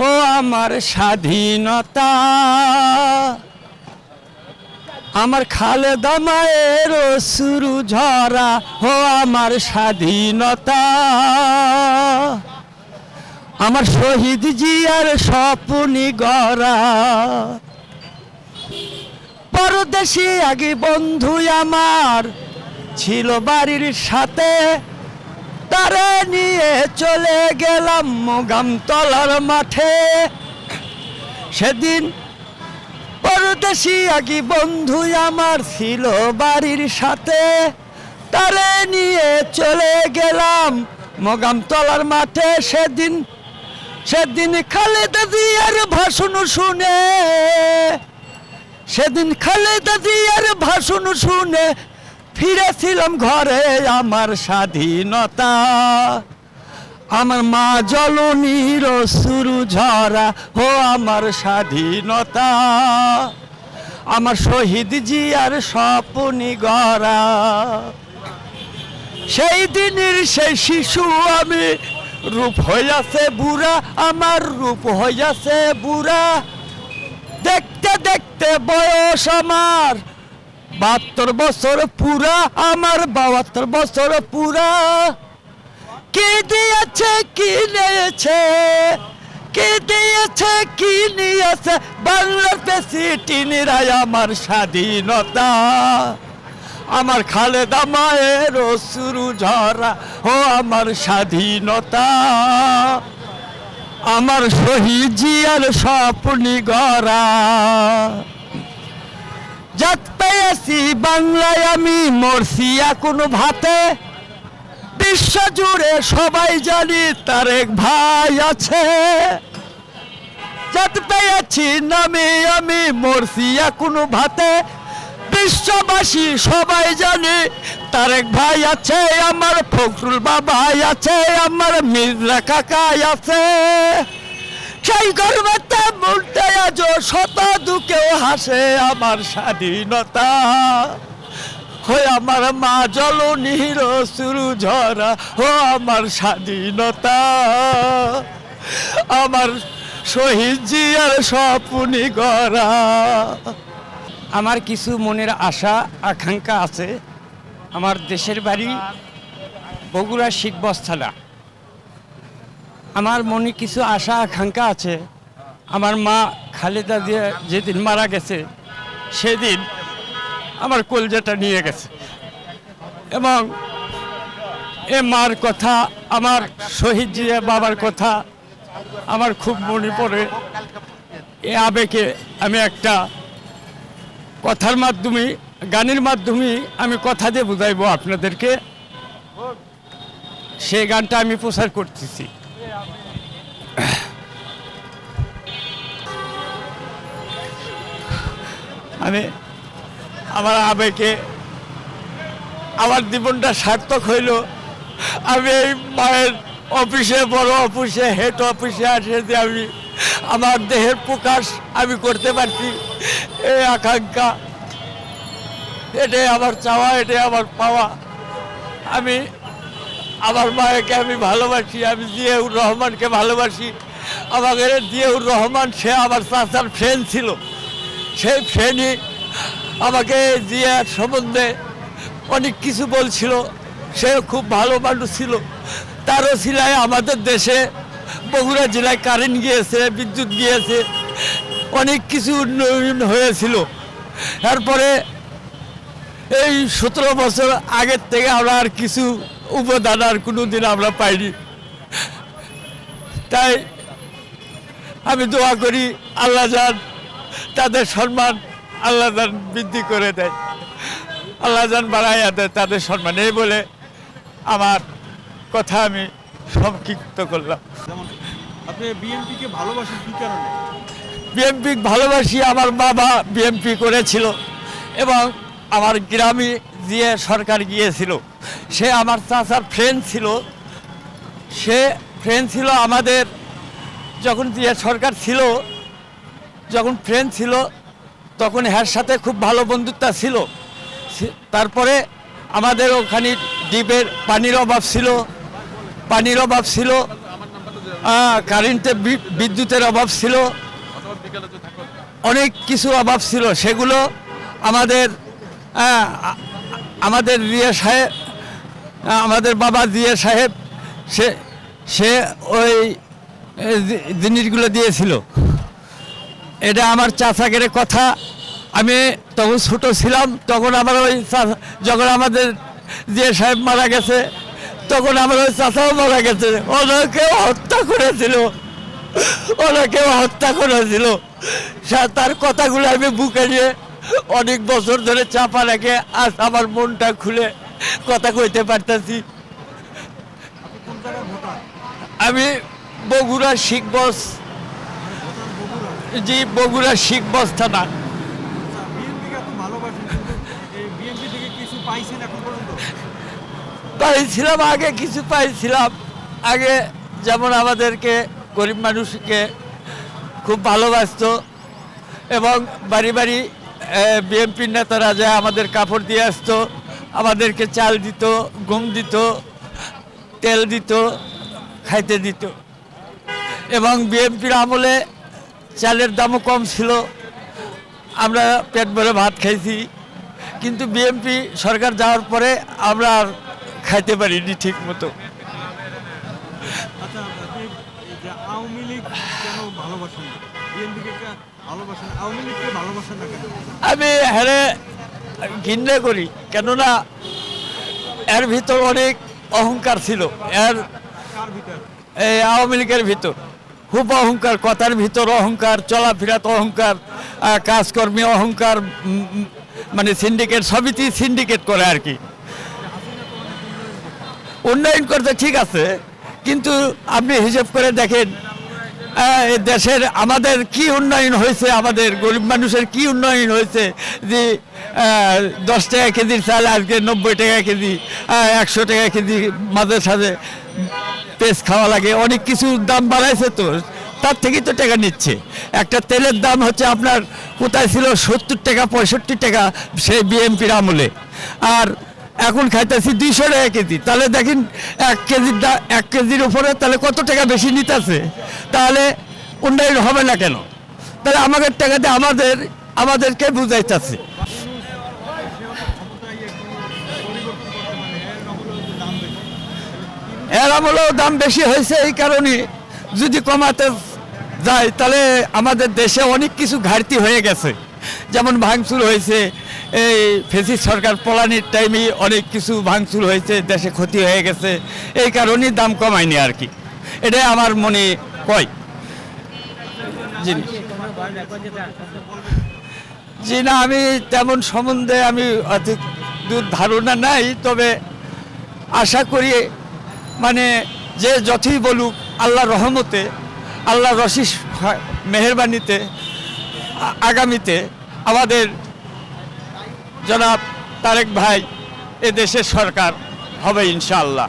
ও আমার স্বাধীনতা। আমার খালেদা মায়ের শুরু ঝরা, ও আমার স্বাধীনতা। আমার শহীদ জিয়ার স্বপ্নি গড়া। পরদেশি আগে বন্ধু আমার ছিল বাড়ির সাথে তারে নিয়ে চলে গেলাম মোগামতলার মাঠে। সেদিন পরদেশি আগে বন্ধু আমার ছিল বাড়ির সাথে। তারে নিয়ে চলে গেলাম মোগামতলার মাঠে সেদিন। সেদিন খালেদা জিয়ার ভাষণ শুনে। সেদিন খালেদা জিয়ার ভাষণ শুনে ফিরেছিলাম ঘরে আমার স্বাধীনতা। আমার মা জলনীর শুরু ঝরা, ও আমার স্বাধীনতা। আমার শহীদ জিয়ার স্বপ্নি গড়া। সেই দিনের সেই শিশু আমি, রূপ হইয়াছে বুড়া, আমার রূপ হইয়াছে বুড়া। দেখতে দেখতে বয়স আমার বাহাত্তর বছর পুরা, আমার বাহাত্তর বছর পুরা। কি দিয়েছে, কি নিয়েছে? কি দিয়েছে, কি নিয়েছে? বাংলার প্রেসিডেন্টরাই আমার স্বাধীনতা। আমার খালেদা মায়ের শুরু ঝরা, ও আমার স্বাধীনতা। আমার শহীদ জিয়ার স্বপ্নি গড়া। যাত পেয়েছি বাংলায় আমি মরছি এখন ভাতে। বিশ্ব জুড়ে সবাই জানি তার এক ভাই আছে। যাত পেয়েছি নামে আমি মরছি এখন ভাতে। বিশ্ববাসী সবাই জানে তার এক ভাই আছে, আমার ফখরুল বাবাই আছে, আমার মির্জা কাকাই আছে। সেই গর্বতে বলতে আজ শত দুঃখেও হাসে আমার স্বাধীনতা। হয়ে আমার মা জলনীর শুরু ঝরা ও আমার স্বাধীনতা। আমার শহীদ জিয়ার স্বপ্নি গড়া। আমার কিছু মনের আশা, আকাঙ্ক্ষা আছে। আমার দেশের বাড়ি বগুড়া শিখবস্থানা আমার মনে কিছু আশা, আকাঙ্ক্ষা আছে। আমার মা খালেদা দিয়ে যেদিন মারা গেছে, সেদিন আমার কলজাটা নিয়ে গেছে। এবং এ মার কথা, আমার শহীদ জিয়া বাবার কথা আমার খুব মনে পড়ে। এ আবেগে আমি একটা কথার মাধ্যমে, গানের মাধ্যমে আমি কথা দিয়ে বুঝাইবো আপনাদেরকে। সেই গানটা আমি প্রচার করতেছি। আমি আমার আবেগে আমার জীবনটা সার্থক হইল। আমি এই মায়ের অফিসে, বড় অফিসে, হেড অফিসে আসে যে আমি, আমার দেহের প্রকাশ আমি করতে পারছি। এই আকাঙ্ক্ষা, এটাই আমার চাওয়া, এটাই আমার পাওয়া। আমি আমার মায়েকে আমি ভালোবাসি, আমি জিয়াউর রহমানকে ভালোবাসি। আমাদের জিয়াউর রহমান, সে আমার চাচার ফ্রেন্ড ছিল। সেই ফ্রেন্ডই আমাকে জিয়ার সম্বন্ধে অনেক কিছু বলছিল। সে খুব ভালো মানুষ ছিল। তারও সিলায় আমাদের দেশে, বগুড়া জেলায় কারেন্ট গিয়েছে, বিদ্যুৎ গিয়েছে। অনেক কিছু উন্নয়ন হয়েছিল। এরপরে এই সতেরো বছর আগের থেকে আমরা আর কিছু উপদান আর কোনো দিন আমরা পাইনি। তাই আমি দোয়া করি আল্লাহ যান তাদের সম্মান আল্লাহ যান বৃদ্ধি করে দেয়। আল্লাহ যান বাড়াইয়া দেয় তাদের সম্মান। এই বলে আমার কথা আমি সংক্ষিপ্ত করলাম। আপনি বিএনপিকে ভালোবাসেন কি কারণে? বিএমপি ভালোবাসি আমার বাবা বিএমপি করেছিল এবং আমার গ্রামে দিয়ে সরকার গিয়েছিল। সে আমার চাচার ফ্রেন্ড ছিল। সে ফ্রেন্ড ছিল আমাদের যখন দিয়ে সরকার ছিল, যখন ফ্রেন্ড ছিল, তখন হ্যার সাথে খুব ভালো বন্ধুত্ব ছিল। তারপরে আমাদের ওখানে ডিপের পানির অভাব ছিল, পানির অভাব ছিল কারেন্টে বিদ্যুতের অভাব ছিল। অনেক কিছু অভাব ছিল। সেগুলো আমাদের আমাদের রিয়া সাহেব, আমাদের বাবা জিয়া সাহেব, সে সে ওই জিনিসগুলো দিয়েছিল। এটা আমার চাচাগের কথা। আমি তখন ছোট ছিলাম, তখন আমার ওই যখন আমাদের জিয়া সাহেব মারা গেছে, তখন আমার ওই চাচাও মারা গেছে। ওনাকেও হত্যা করেছিল। ওনাকেও হত্যা করেছিল। তার কথাগুলো আমি বুকে নিয়ে অনেক বছর ধরে চাপা রেখে আজ আমার মনটা খুলে কথা কইতে পারতাছি। আমি বগুড়া শিখবস জি, বগুড়া শিখবস থানা। পাইছিলাম, আগে কিছু পাইছিলাম। আগে যেমন আমাদেরকে গরিব মানুষকে খুব ভালোবাসতো এবং বাড়ি বাড়ি বিএনপির নেতারা যায় আমাদের কাপড় দিয়ে আসতো, আমাদেরকে চাল দিত গম দিত, তেল দিত, খাইতে দিত। এবং বিএনপির আমলে চালের দামও কম ছিল। আমরা পেট ভরে ভাত খাইছি। কিন্তু বিএনপি সরকার যাওয়ার পরে আমরা আর খাইতে পারিনি ঠিক মতো। আচ্ছা যে আওয়ামী লীগ কেন ভালোবাসেন? আমি হ্যাঁ ঘৃণা করি কেননা এর ভিতর অনেক অহংকার ছিল। এর এই আওয়ামী লীগের ভিতর। খুব অহংকার কথার ভিতর অহংকার চলাফেরাত অহংকার কাজকর্মী অহংকার মানে সিন্ডিকেট সবইতেই সিন্ডিকেট করে আর কি। উন্নয়ন করতে ঠিক আছে কিন্তু আপনি হিসেব করে দেখেন দেশের আমাদের কি উন্নয়ন হয়েছে, আমাদের গরিব মানুষের কি উন্নয়ন হয়েছে, যে দশ টাকা কেজির চাল, আজকে নব্বই টাকা কেজি একশো টাকা কেজি মাঝে সাঝে পেস্ট খাওয়া লাগে, অনেক কিছু দাম বাড়াইছে তো, তার থেকেই তো টাকা নিচ্ছে। একটা তেলের দাম হচ্ছে আপনার কোথায় ছিল সত্তর টাকা, পঁয়ষট্টি টাকা, সেই বিএমপির আমলে। আর এখন খাইতেছি দুইশো টাকা কেজি। তাহলে দেখেন, এক কেজির এক কেজির উপরে তাহলে কত টাকা বেশি নিতেছে? তাহলে উন্নয়ন হবে না কেন? তাহলে আমাদের টাকাতে আমাদের আমাদেরকে বুঝাইতেছে। এর আমলেও দাম বেশি হয়েছে এই কারণে যদি কমাতে যায়, তাহলে আমাদের দেশে অনেক কিছু ঘাটতি হয়ে গেছে। যেমন ভাঙচুর হয়েছে এই ফেসিস সরকার পলানির টাইমে অনেক কিছু ভাঙচুর হয়েছে, দেশে ক্ষতি হয়ে গেছে। এই কারণেই দাম কমায়নি আর কি। এটাই আমার মনে কয়। জিনিস জি না, আমি তেমন সম্বন্ধে আমি অধিক দূর ধারণা নাই, তবে আশা করি মানে যে যতই বলুক আল্লাহ রহমতে আল্লাহ রশিস মেহরবানিতে আগামীতে আমাদের জনাব তারেক ভাই এদেশের দেশের সরকার হবে ইনশাআল্লাহ।